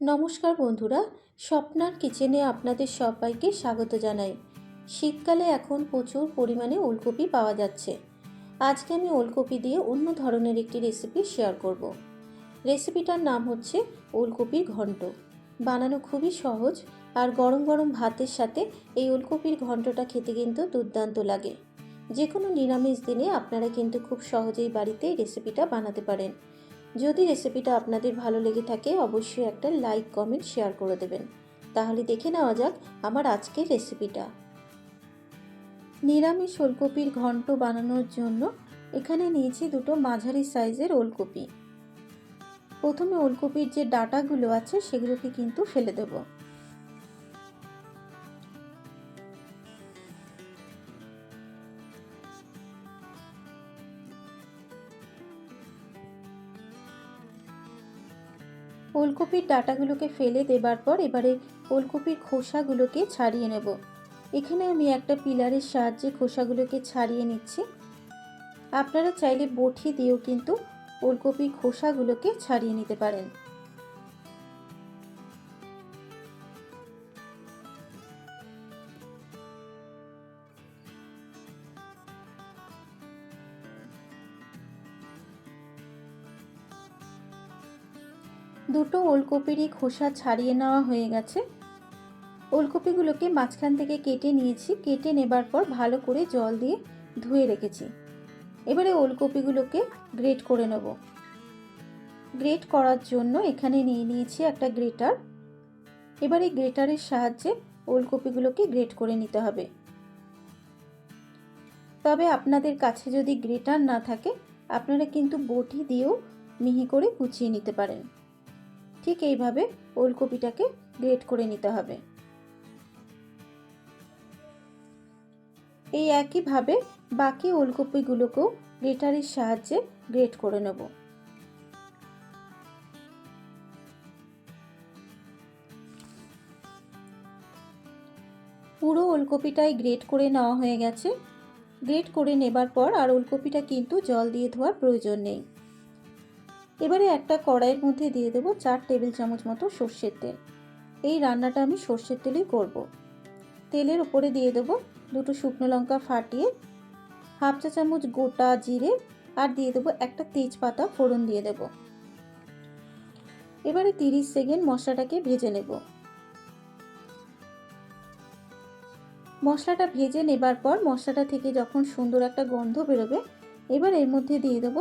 নমস্কার বন্ধুরা, স্বপ্নার কিচেনে আপনাদের সবাইকে স্বাগত জানাই। শীতকালে এখন প্রচুর পরিমাণে ওলকপি পাওয়া যাচ্ছে। আজকে আমি ওলকপি দিয়ে অন্য ধরনের একটি রেসিপি শেয়ার করব। রেসিপিটার নাম হচ্ছে ওলকপির ঘন্ট। বানানো খুবই সহজ আর গরম গরম ভাতের সাথে এই ওলকপির ঘন্টটা খেতে কিন্তু দুর্দান্ত লাগে। যে কোনো নিরামিষ দিনে আপনারা কিন্তু খুব সহজেই বাড়িতে এই রেসিপিটা বানাতে পারেন। যদি রেসিপিটা আপনাদের ভালো লেগে থাকে, অবশ্যই একটা লাইক, কমেন্ট, শেয়ার করে দেবেন। তাহলে দেখে নেওয়া যাক আমার আজকের রেসিপিটা। নিরামিষ ওলকপির ঘন্ট বানানোর জন্য এখানে নিয়েছি দুটো মাঝারি সাইজের ওলকপি। প্রথমে ওলকপির যে ডাটাগুলো আছে, সেগুলোকে কিন্তু ফেলে দেবো। ওলকপির ডাটাগুলোকে ফেলে দেবার পর এবারে ওলকপির খোসাগুলোকে ছাড়িয়ে নেব। এখানে আমি একটা পিলারের সাহায্যে খোসাগুলোকে ছাড়িয়ে নিচ্ছি। আপনারা চাইলে বটি দিয়েও কিন্তু ওলকপির খোসাগুলোকে ছাড়িয়ে নিতে পারেন। দুটো ওলকপিরই খোসা ছাড়িয়ে নেওয়া হয়ে গেছে। ওলকপিগুলোকে মাঝখান থেকে কেটে নিয়েছি। কেটে নেবার পর ভালো করে জল দিয়ে ধুয়ে রেখেছি। এবারে ওলকপিগুলোকে গ্রেট করে নেব। গ্রেট করার জন্য এখানে নিয়ে নিয়েছি একটা গ্রেটার। এবারে গ্রেটারের সাহায্যে ওলকপিগুলোকে গ্রেট করে নিতে হবে। তবে আপনাদের কাছে যদি গ্রেটার না থাকে, আপনারা কিন্তু বটি দিয়েও মিহি করে কুচিয়ে নিতে পারেন। ঠিক এইভাবে ওলকপিটাকে গ্রেট করে নিতে হবে। এই একইভাবে বাকি ওলকপিগুলোকেও গ্রেটারের সাহায্যে গ্রেট করে নেব। পুরো ওলকপিটাই গ্রেট করে নেওয়া হয়ে গেছে। গ্রেট করে নেবার পর আর ওলকপিটা কিন্তু জল দিয়ে ধোয়ার প্রয়োজন নেই। এবারে একটা কড়াইয়ের মধ্যে দিয়ে দেবো চার টেবিল চামচ মতো সর্ষের তেল। এই রান্নাটা আমি সর্ষের তেলেই করব। তেলের উপরে দিয়ে দেবো দুটো শুকনো লঙ্কা ফাটিয়ে হাফ চা চামচ গোটা জিরে আর দিয়ে দেবো একটা তেজপাতা ফোড়ন দিয়ে দেবো। এবারে তিরিশ সেকেন্ড মশলাটাকে ভেজে নেব। মশলাটা ভেজে নেবার পর মশলাটা থেকে যখন সুন্দর একটা গন্ধ বেরোবে, এবার এর মধ্যে দিয়ে দেবো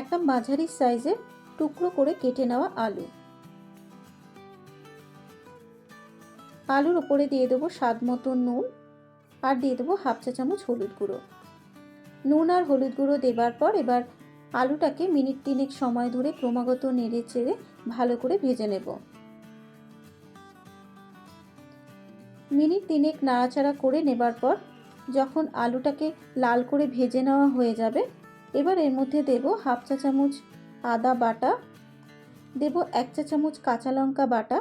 একটা মাঝারি সাইজের টুকরো করে কেটে নেওয়া আলু। আলুর ওপরে দিয়ে দেবো স্বাদ মতো নুন আর দিয়ে দেবো হাফ চা চামচ হলুদ গুঁড়ো। নুন আর হলুদ গুঁড়ো দেবার পর এবার আলুটাকে মিনিট তিনেক সময় ধরে ক্রমাগত নেড়ে চেড়ে ভালো করে ভেজে নেব। মিনিট তিনেক নাড়াচাড়া করে নেবার পর যখন আলুটাকে লাল করে ভেজে নেওয়া হয়ে যাবে এবার এর মধ্যে দেব হাফ চা চামচ আদা বাটা, দেব এক চা চামচ কাঁচা লঙ্কা বাটা।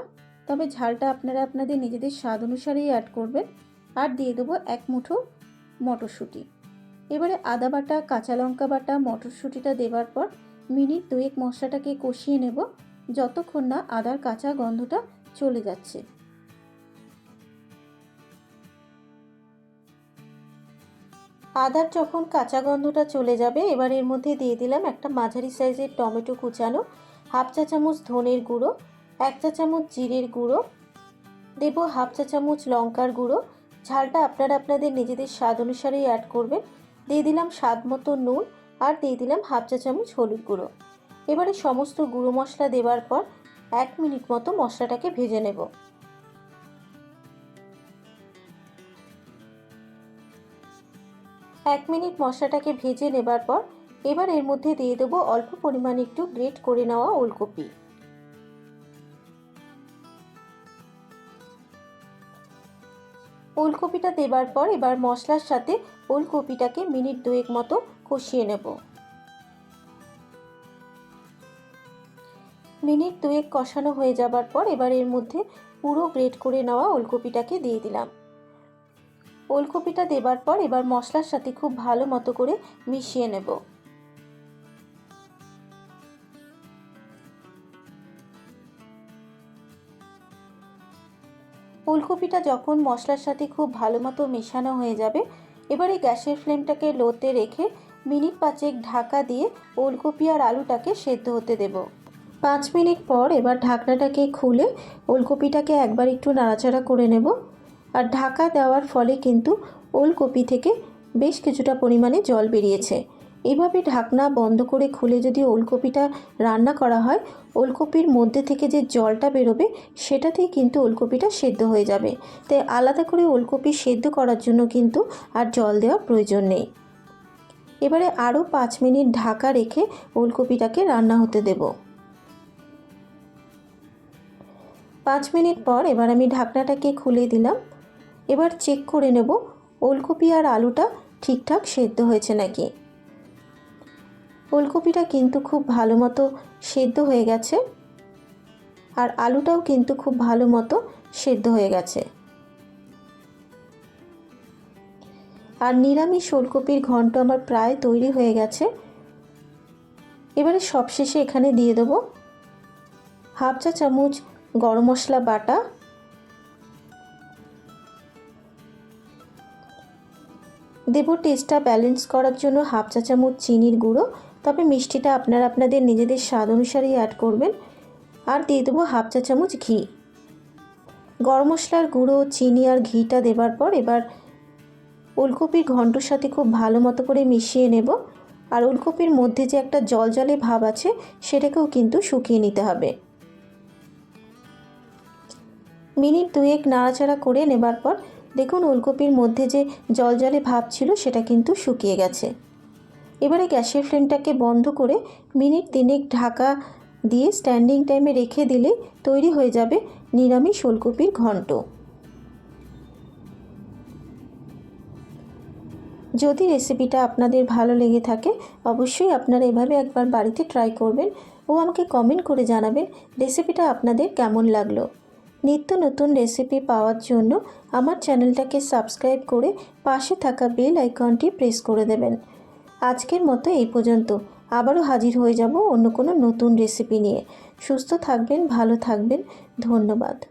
তবে ঝালটা আপনারা আপনাদের নিজেদের স্বাদ অনুসারেই অ্যাড করবেন। আর দিয়ে দেবো এক মুঠো মটরশুঁটি। এবারে আদা বাটা, কাঁচা লঙ্কা বাটা, মটরশুঁটিটা দেবার পর মিনিট দুয়েক মশলাটাকে কষিয়ে নেব। যতক্ষণ না আদার কাঁচা গন্ধটা চলে যাচ্ছে। আদার যখন কাঁচা গন্ধটা চলে যাবে, এবার এর মধ্যে দিয়ে দিলাম একটা মাঝারি সাইজের টমেটো কুচানো, হাফ চা চামচ ধনের গুঁড়ো, এক চা চামচ জিরের গুঁড়ো, দেব হাফ চা চামচ লঙ্কার গুঁড়ো। ঝালটা আপনারা আপনাদের নিজেদের স্বাদ অনুসারেই অ্যাড করবেন। দিয়ে দিলাম স্বাদ মতো নুন আর দিয়ে দিলাম হাফ চা চামচ হলুদ গুঁড়ো। এবারে সমস্ত গুঁড়ো মশলা দেওয়ার পর এক মিনিট মতো মশলাটাকে ভেজে নেব। এক মিনিট মশলাটাকে ভেজে নেবার পর এবার এর মধ্যে দিয়ে দেবো অল্প পরিমাণ একটু গ্রেট করে নেওয়া ওলকপি। ওলকপিটা দেবার পর এবার মশলার সাথে ওলকপিটাকে মিনিট দুয়েক মতো কষিয়ে নেব। মিনিট দুয়েক কষানো হয়ে যাবার পর এবার এর মধ্যে পুরো গ্রেট করে নেওয়া ওলকপিটাকে দিয়ে দিলাম। ওলকপিটা দেবার পর এবার মশলার সাথে খুব ভালো মতো করে মিশিয়ে নেব। ফুলকপিটা যখন মশলার সাথে খুব ভালো মতো মেশানো হয়ে যাবে, এবারে গ্যাসের ফ্লেমটাকে লোতে রেখে মিনিট পাঁচেক ঢাকা দিয়ে ওলকপি আর আলুটাকে সেদ্ধ হতে দেব। পাঁচ মিনিট পর এবার ঢাকনাটাকে খুলে ওলকপিটাকে একবার একটু নাড়াচাড়া করে নেব। আর ঢাকা দেওয়ার ফলে কিন্তু ওলকপি থেকে বেশ কিছুটা পরিমাণে জল বেরিয়েছে। এভাবে ঢাকনা বন্ধ করে খুলে যদি ওলকপিটা রান্না করা হয়, ওলকপির মধ্যে থেকে যে জলটা বেরোবে, সেটাতেই কিন্তু ওলকপিটা সেদ্ধ হয়ে যাবে। তাই আলাদা করে ওলকপি সেদ্ধ করার জন্য কিন্তু আর জল দেওয়ার প্রয়োজন নেই। এবারে আরও পাঁচ মিনিট ঢাকা রেখে ওলকপিটাকে রান্না হতে দেব। পাঁচ মিনিট পর এবার আমি ঢাকনাটাকে খুলে দিলাম। এবার চেক করে নেব, ওলকপি আর আলুটা ঠিকঠাক সেদ্ধ হয়েছে নাকি। ওলকপিটা কিন্তু খুব ভালো মতো সেদ্ধ হয়ে গেছে আর আলুটাও কিন্তু খুব ভালো মতো সেদ্ধ হয়ে গেছে। আর নিরামিষ ওলকপির ঘন্ট আমার প্রায় তৈরি হয়ে গেছে। এবারে সবশেষে এখানে দিয়ে দেবো হাফ চা চামচ গরম মশলা বাটা দেব টেস্টটা ব্যালেন্স করার জন্য হাফ চা চামচ চিনির গুঁড়ো। তবে মিষ্টিটা আপনারা আপনাদের নিজেদের স্বাদ অনুসারেই অ্যাড করবেন। আর দিয়ে দেবো হাফ চা চামচ ঘি। গরম মশলার গুঁড়ো, চিনি আর ঘিটা দেবার পর এবার ওলকপির ঘন্টর সাথে খুব ভালো মতো করে মিশিয়ে নেব। আর ওলকপির মধ্যে যে একটা জল জলে ভাব আছে, সেটাকেও কিন্তু শুকিয়ে নিতে হবে। মিনিট দুয়েক নাড়াচাড়া করে নেবার পর দেখুন ওলকপির মধ্যে যে জল জলে ভাব ছিল সেটা কিন্তু শুকিয়ে গেছে। এবারে গ্যাসের ফ্লেমটাকে বন্ধ করে মিনিট তিনেক ঢাকা দিয়ে স্ট্যান্ডিং টাইমে রেখে দিলে তৈরি হয়ে যাবে নিরামিষ ওলকপির ঘন্ট। যদি রেসিপিটা আপনাদের ভালো লেগে থাকে, অবশ্যই আপনারা এভাবে একবার বাড়িতে ট্রাই করবেন ও আমাকে কমেন্ট করে জানাবেন রেসিপিটা আপনাদের কেমন লাগল। নিত্য নতুন রেসিপি পাওয়ার জন্য আমার চ্যানেলটাকে সাবস্ক্রাইব করে পাশে থাকা বেল আইকনটি প্রেস করে দেবেন। আজকের মতো এই পর্যন্ত। আবারও হাজির হয়ে যাব অন্য কোনো নতুন রেসিপি নিয়ে। সুস্থ থাকবেন, ভালো থাকবেন। ধন্যবাদ।